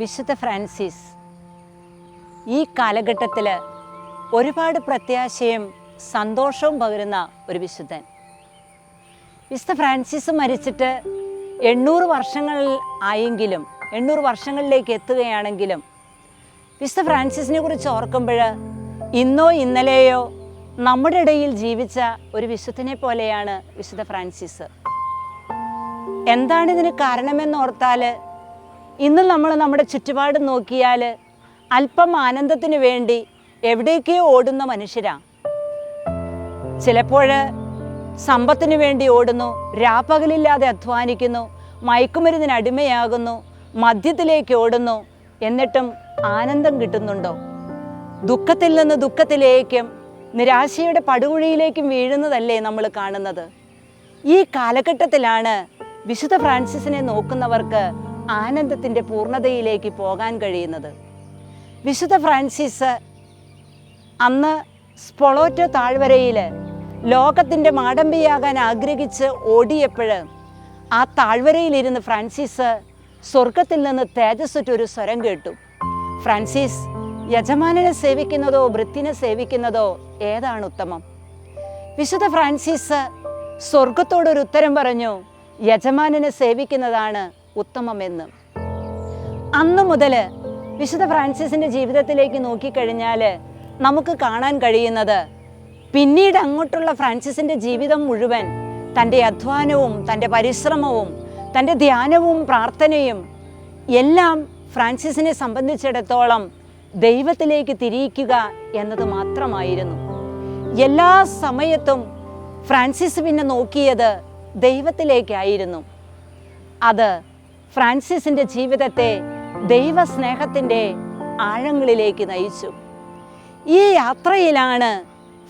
വിശുദ്ധ ഫ്രാൻസിസ് ഈ കാലഘട്ടത്തിൽ ഒരുപാട് പ്രത്യാശയും സന്തോഷവും പകരുന്ന ഒരു വിശുദ്ധൻ. വിശുദ്ധ ഫ്രാൻസിസ് മരിച്ചിട്ട് എണ്ണൂറ് വർഷങ്ങളിൽ ആയെങ്കിലും എണ്ണൂറ് വർഷങ്ങളിലേക്ക് എത്തുകയാണെങ്കിലും വിശുദ്ധ ഫ്രാൻസിസിനെ കുറിച്ച് ഓർക്കുമ്പോൾ ഇന്നോ ഇന്നലെയോ നമ്മുടെ ഇടയിൽ ജീവിച്ച ഒരു വിശുദ്ധനെ പോലെയാണ് വിശുദ്ധ ഫ്രാൻസിസ്. എന്താണ് ഇതിന് കാരണമെന്ന് ഓർത്താൽ ഇന്ന് നമ്മൾ നമ്മുടെ ചുറ്റുപാട് നോക്കിയാൽ അല്പം ആനന്ദത്തിന് വേണ്ടി എവിടേക്കോ ഓടുന്ന മനുഷ്യരാണ് ചിലപ്പോൾ സമ്പത്തിന് വേണ്ടി ഓടുന്നു രാപ്പകലില്ലാതെ അധ്വാനിക്കുന്നു മയക്കുമരുന്നിന് അടിമയാകുന്നു മദ്യത്തിലേക്ക് ഓടുന്നു എന്നിട്ടും ആനന്ദം കിട്ടുന്നുണ്ടോ? ദുഃഖത്തിൽ നിന്ന് ദുഃഖത്തിലേക്കും നിരാശയുടെ പടുകുഴിയിലേക്കും വീഴുന്നതല്ലേ നമ്മൾ കാണുന്നത്? ഈ കാലഘട്ടത്തിലാണ് വിശുദ്ധ ഫ്രാൻസിസിനെ നോക്കുന്നവർക്ക് ആനന്ദത്തിന്റെ പൂർണതയിലേക്ക് പോകാൻ കഴിയുന്നത്. വിശുദ്ധ ഫ്രാൻസിസ് അന്ന് സ്പൊളോറ്റോ താഴ്വരയിൽ ലോകത്തിന്റെ മാടമ്പിയാകാൻ ആഗ്രഹിച്ച് ഓടിയപ്പോൾ ആ താഴ്വരയിലിരുന്ന് ഫ്രാൻസിസ് സ്വർഗത്തിൽ നിന്ന് തേജസ്സുറ്റൊരു സ്വരം കേട്ടു. ഫ്രാൻസിസ് യജമാനനെ സേവിക്കുന്നതോ വൃത്തിനെ സേവിക്കുന്നതോ ഏതാണ് ഉത്തമം? വിശുദ്ധ ഫ്രാൻസിസ് സ്വർഗത്തോടൊരു ഉത്തരം പറഞ്ഞു യജമാനനെ സേവിക്കുന്നതാണ് ഉത്തമമെന്ന്. അന്നു മുതൽ വിശുദ്ധ ഫ്രാൻസിസിന്റെ ജീവിതത്തിലേക്ക് നോക്കിക്കഴിഞ്ഞാൽ നമുക്ക് കാണാൻ കഴിയുന്നത് പിന്നീട് അങ്ങോട്ടുള്ള ഫ്രാൻസിസിന്റെ ജീവിതം മുഴുവൻ തന്റെ അധ്വാനവും തന്റെ പരിശ്രമവും തന്റെ ധ്യാനവും പ്രാർത്ഥനയും എല്ലാം ഫ്രാൻസിസിനെ സംബന്ധിച്ചിടത്തോളം ദൈവത്തിലേക്ക് തിരിയിക്കുക എന്നത് മാത്രമായിരുന്നു. എല്ലാ സമയത്തും ഫ്രാൻസിസ് പിന്നെ നോക്കിയത് ദൈവത്തിലേക്കായിരുന്നു. അത് ഫ്രാൻസിസിന്റെ ജീവിതത്തെ ദൈവസ്നേഹത്തിന്റെ ആഴങ്ങളിലേക്ക് നയിച്ചു. ഈ യാത്രയിലാണ്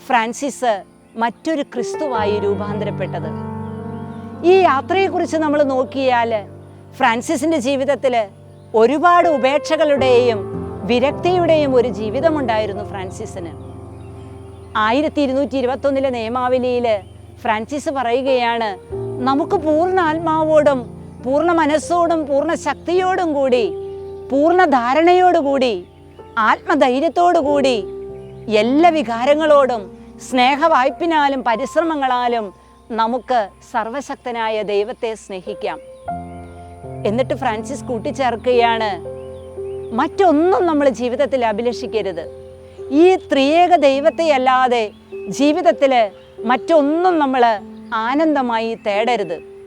ഫ്രാൻസിസ് മറ്റൊരു ക്രിസ്തുവായി രൂപാന്തരപ്പെട്ടത്. ഈ യാത്രയെക്കുറിച്ച് നമ്മൾ നോക്കിയാൽ ഫ്രാൻസിസിന്റെ ജീവിതത്തിൽ ഒരുപാട് ഉപേക്ഷകളുടെയും വിരക്തിയുടെയും ഒരു ജീവിതമുണ്ടായിരുന്നു ഫ്രാൻസിസിന്. ആയിരത്തി ഇരുന്നൂറ്റി ഇരുപത്തൊന്നിലെ നിയമാവലിയിൽ ഫ്രാൻസിസ് പറയുകയാണ് നമുക്ക് പൂർണ ആത്മാവോടും പൂർണ മനസ്സോടും പൂർണ ശക്തിയോടും കൂടി പൂർണ ധാരണയോടുകൂടി ആത്മധൈര്യത്തോടുകൂടി എല്ലാ വികാരങ്ങളോടും സ്നേഹവായ്പിനാലും പരിശ്രമങ്ങളാലും നമുക്ക് സർവശക്തനായ ദൈവത്തെ സ്നേഹിക്കാം. എന്നിട്ട് ഫ്രാൻസിസ് കൂട്ടിച്ചേർക്കുകയാണ്. മറ്റൊന്നും നമ്മൾ ജീവിതത്തിൽ അഭിലഷിക്കരുത്. ഈ ത്രിയേക ദൈവത്തെ അല്ലാതെ ജീവിതത്തിൽ മറ്റൊന്നും നമ്മൾ ആനന്ദമായി തേടരുത്.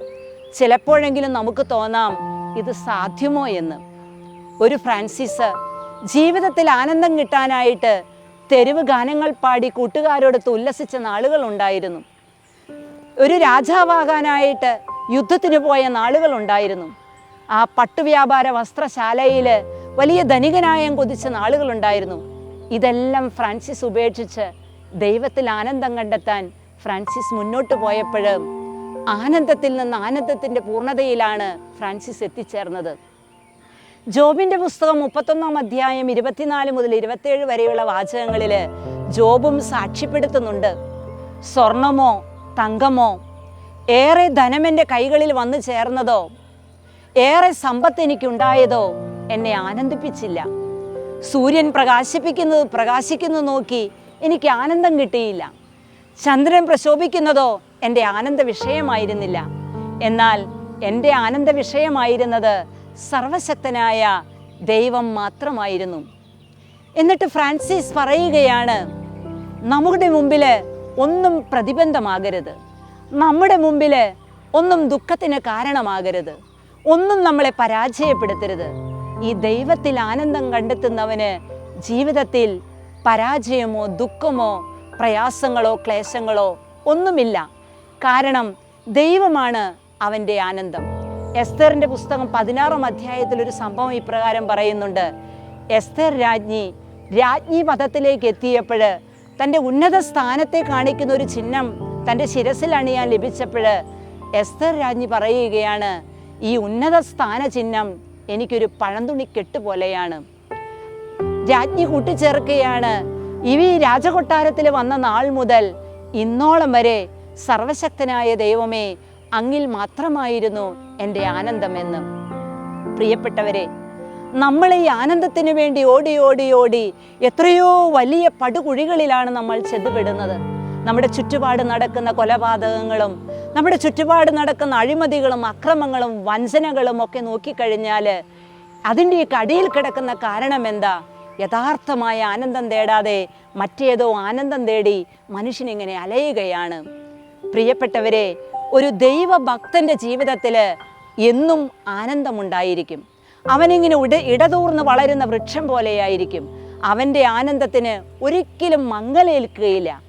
ചിലപ്പോഴെങ്കിലും നമുക്ക് തോന്നാം ഇത് സാധ്യമോ എന്ന്. ഒരു ഫ്രാൻസിസ് ജീവിതത്തിൽ ആനന്ദം കിട്ടാനായിട്ട് തെരുവ് ഗാനങ്ങൾ പാടി കൂട്ടുകാരോടൊത്ത് ഉല്ലസിച്ച നാളുകൾ ഉണ്ടായിരുന്നു. ഒരു രാജാവാകാനായിട്ട് യുദ്ധത്തിന് പോയ നാളുകൾ ഉണ്ടായിരുന്നു. ആ പട്ടുവ്യാപാര വസ്ത്രശാലയിൽ വലിയ ധനികനായം കൊതിച്ച നാളുകളുണ്ടായിരുന്നു ഇതെല്ലാം ഫ്രാൻസിസ് ഉപേക്ഷിച്ച് ദൈവത്തിൽ ആനന്ദം കണ്ടെത്താൻ ഫ്രാൻസിസ് മുന്നോട്ട് പോയപ്പോൾ ആനന്ദത്തിൽ നിന്ന് ആനന്ദത്തിന്റെ പൂർണതയിലാണ് ഫ്രാൻസിസ് എത്തിച്ചേർന്നത്. ജോബിന്റെ പുസ്തകം മുപ്പത്തൊന്നാം അധ്യായം ഇരുപത്തിനാല് മുതൽ ഇരുപത്തേഴ് വരെയുള്ള വാചകങ്ങളിൽ ജോബും സാക്ഷ്യപ്പെടുത്തുന്നുണ്ട്. സ്വർണമോ തങ്കമോ ഏറെ ധനം എന്റെ കൈകളിൽ വന്നു ചേർന്നതോ ഏറെ സമ്പത്ത് എനിക്കുണ്ടായതോ എന്നെ ആനന്ദിപ്പിച്ചില്ല. സൂര്യൻ പ്രകാശിപ്പിക്കുന്നത് പ്രകാശിക്കുന്നത് നോക്കി എനിക്ക് ആനന്ദം കിട്ടിയില്ല. ചന്ദ്രൻ പ്രശോഭിക്കുന്നതോ എന്റെ ആനന്ദ വിഷയമായിരുന്നില്ല എന്നാൽ എന്റെ ആനന്ദ വിഷയമായിരുന്നത് സർവശക്തനായ ദൈവം മാത്രമായിരുന്നു. എന്നിട്ട് ഫ്രാൻസിസ് പറയുകയാണ് നമ്മുടെ മുമ്പിൽ ഒന്നും പ്രതിബന്ധമാകരുത്. നമ്മുടെ മുമ്പിൽ ഒന്നും ദുഃഖത്തിന് കാരണമാകരുത്. ഒന്നും നമ്മളെ പരാജയപ്പെടുത്തരുത്. ഈ ദൈവത്തിൽ ആനന്ദം കണ്ടെത്തുന്നവന് ജീവിതത്തിൽ പരാജയമോ ദുഃഖമോ പ്രയാസങ്ങളോ ക്ലേശങ്ങളോ ഒന്നുമില്ല. കാരണം ദൈവമാണ് അവന്റെ ആനന്ദം. എസ്തറിന്റെ പുസ്തകം പതിനാറാം അധ്യായത്തിൽ ഒരു സംഭവം ഇപ്രകാരം പറയുന്നുണ്ട്. എസ്തർ രാജ്ഞി രാജ്ഞി പദത്തിലേക്ക് എത്തിയപ്പോൾ തന്റെ ഉന്നത സ്ഥാനത്തെ കാണിക്കുന്ന ഒരു ചിഹ്നം തന്റെ ശിരസിൽ അണിയാൻ ലഭിച്ചപ്പോൾ എസ്തർ രാജ്ഞി പറയുകയാണ് ഈ ഉന്നത സ്ഥാന ചിഹ്നം എനിക്കൊരു പഴന്തുണി കെട്ട് പോലെയാണ്. രാജ്ഞി കൂട്ടിച്ചേർക്കുകയാണ് ഇവ ഈ രാജകൊട്ടാരത്തിൽ വന്ന നാൾ മുതൽ ഇന്നോളം വരെ സർവശക്തനായ ദൈവമേ അങ്ങിൽ മാത്രമായിരുന്നു എന്റെ ആനന്ദമെന്ന്. പ്രിയപ്പെട്ടവരെ നമ്മൾ ഈ ആനന്ദത്തിന് വേണ്ടി ഓടി ഓടി ഓടി എത്രയോ വലിയ പടുകുഴികളിലാണ് നമ്മൾ ചെന്നുപെടുന്നത്. നമ്മുടെ ചുറ്റുപാട് നടക്കുന്ന കൊലപാതകങ്ങളും നമ്മുടെ ചുറ്റുപാട് നടക്കുന്ന അഴിമതികളും അക്രമങ്ങളും വഞ്ചനകളും ഒക്കെ നോക്കിക്കഴിഞ്ഞാൽ അതിന്റെ ഈ കടിയിൽ കിടക്കുന്ന കാരണം എന്താ യഥാർത്ഥമായ ആനന്ദം തേടാതെ മറ്റേതോ ആനന്ദം തേടി മനുഷ്യനിങ്ങനെ അലയുകയാണ്. പ്രിയപ്പെട്ടവരെ ഒരു ദൈവഭക്തന്റെ ജീവിതത്തിൽ എന്നും ആനന്ദമുണ്ടായിരിക്കും. അവനിങ്ങനെ ഇട ഇടതൂർന്ന് വളരുന്ന വൃക്ഷം പോലെയായിരിക്കും. അവന്റെ ആനന്ദത്തിന് ഒരിക്കലും മങ്ങലേൽക്കുകയില്ല.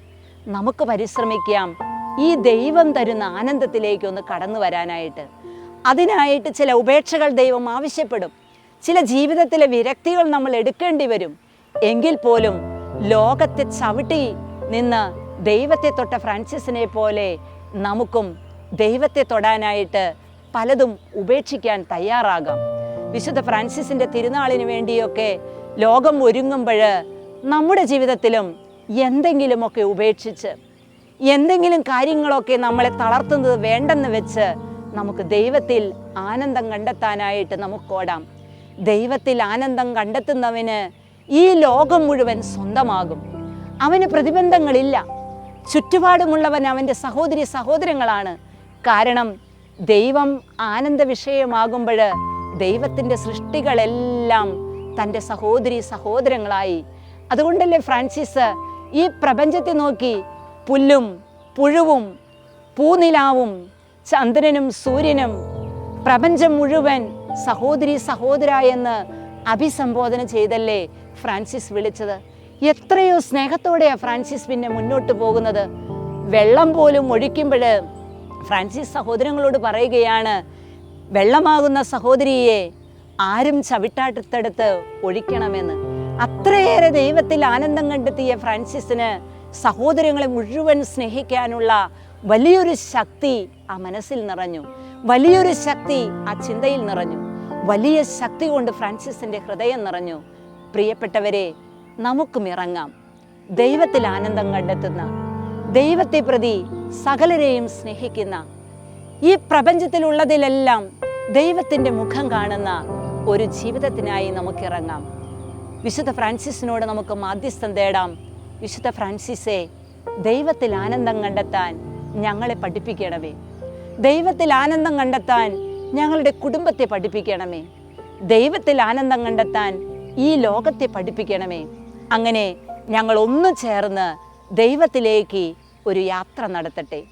നമുക്ക് പരിശ്രമിക്കാം ഈ ദൈവം തരുന്ന ആനന്ദത്തിലേക്കൊന്ന് കടന്നു വരാനായിട്ട്. അതിനായിട്ട് ചില ഉപേക്ഷകൾ ദൈവം ആവശ്യപ്പെടും. ചില ജീവിതത്തിലെ വിരക്തികൾ നമ്മൾ എടുക്കേണ്ടി വരും. എങ്കിൽ പോലും ലോകത്തെ ചവിട്ടി നിന്ന് ദൈവത്തെ തൊട്ട ഫ്രാൻസിസിനെ പോലെ നമുക്കും ദൈവത്തെ തൊടാനായിട്ട് പലതും ഉപേക്ഷിക്കാൻ തയ്യാറാകാം. വിശുദ്ധ ഫ്രാൻസിസിന്റെ തിരുനാളിന് വേണ്ടിയൊക്കെ ലോകം ഒരുങ്ങുമ്പോൾ നമ്മുടെ ജീവിതത്തിലും എന്തെങ്കിലുമൊക്കെ ഉപേക്ഷിച്ച് എന്തെങ്കിലും കാര്യങ്ങളൊക്കെ നമ്മളെ തളർത്തുന്നത് വേണ്ടെന്ന് വെച്ച് നമുക്ക് ദൈവത്തിൽ ആനന്ദം കണ്ടെത്താനായിട്ട് നമുക്ക് ഓടാം. ദൈവത്തിൽ ആനന്ദം കണ്ടെത്തുന്നവന് ഈ ലോകം മുഴുവൻ സ്വന്തമാകും. അവന് പ്രതിബന്ധങ്ങളില്ല. ചുറ്റുപാടുമുള്ളവൻ അവന്റെ സഹോദരി സഹോദരങ്ങളാണ്. കാരണം ദൈവം ആനന്ദ വിഷയമാകുമ്പോൾ ദൈവത്തിന്റെ സൃഷ്ടികളെല്ലാം തന്റെ സഹോദരി സഹോദരങ്ങളായി. അതുകൊണ്ടല്ലേ ഫ്രാൻസിസ് ഈ പ്രപഞ്ചത്തെ നോക്കി പുല്ലും പുഴുവും പൂനിലാവും ചന്ദ്രനും സൂര്യനും പ്രപഞ്ചം മുഴുവൻ സഹോദരി സഹോദര എന്ന് അഭിസംബോധന ചെയ്തല്ലേ ഫ്രാൻസിസ് വിളിച്ചത്? എത്രയോ സ്നേഹത്തോടെയാണ് ഫ്രാൻസിസ് പിന്നെ മുന്നോട്ട് പോകുന്നത്. വെള്ളം പോലും ഒഴിക്കുമ്പോൾ ഫ്രാൻസിസ് സഹോദരങ്ങളോട് പറയുകയാണ് വെള്ളമാകുന്ന സഹോദരിയെ ആരും ചവിട്ടാട്ടത്തെടുത്ത് ഒഴിക്കണമെന്ന്. അത്രയേറെ ദൈവത്തിൽ ആനന്ദം കണ്ടെത്തിയ ഫ്രാൻസിസിന് സഹോദരങ്ങളെ മുഴുവൻ സ്നേഹിക്കാനുള്ള വലിയൊരു ശക്തി ആ മനസ്സിൽ നിറഞ്ഞു. വലിയൊരു ശക്തി ആ ചിന്തയിൽ നിറഞ്ഞു. വലിയ ശക്തി കൊണ്ട് ഫ്രാൻസിസിന്റെ ഹൃദയം നിറഞ്ഞു. പ്രിയപ്പെട്ടവരെ നമുക്കും ഇറങ്ങാം. ദൈവത്തിൽ ആനന്ദം കണ്ടെത്തുന്ന ദൈവത്തെ പ്രതി സകലരെയും സ്നേഹിക്കുന്ന ഈ പ്രപഞ്ചത്തിലുള്ളതിലെല്ലാം ദൈവത്തിന്റെ മുഖം കാണുന്ന ഒരു ജീവിതത്തിനായി നമുക്കിറങ്ങാം വിശുദ്ധ ഫ്രാൻസിസിനോട് നമുക്ക് മാധ്യസ്ഥം തേടാം. വിശുദ്ധ ഫ്രാൻസിസെ ദൈവത്തിൽ ആനന്ദം കണ്ടെത്താൻ ഞങ്ങളെ പഠിപ്പിക്കണമേ. ദൈവത്തിൽ ആനന്ദം കണ്ടെത്താൻ ഞങ്ങളുടെ കുടുംബത്തെ പഠിപ്പിക്കണമേ. ദൈവത്തിൽ ആനന്ദം കണ്ടെത്താൻ ഈ ലോകത്തെ പഠിപ്പിക്കണമേ. അങ്ങനെ ഞങ്ങൾ ഒന്നു ചേർന്ന് ദൈവത്തിലേക്ക് ഒരു യാത്ര നടത്തട്ടെ.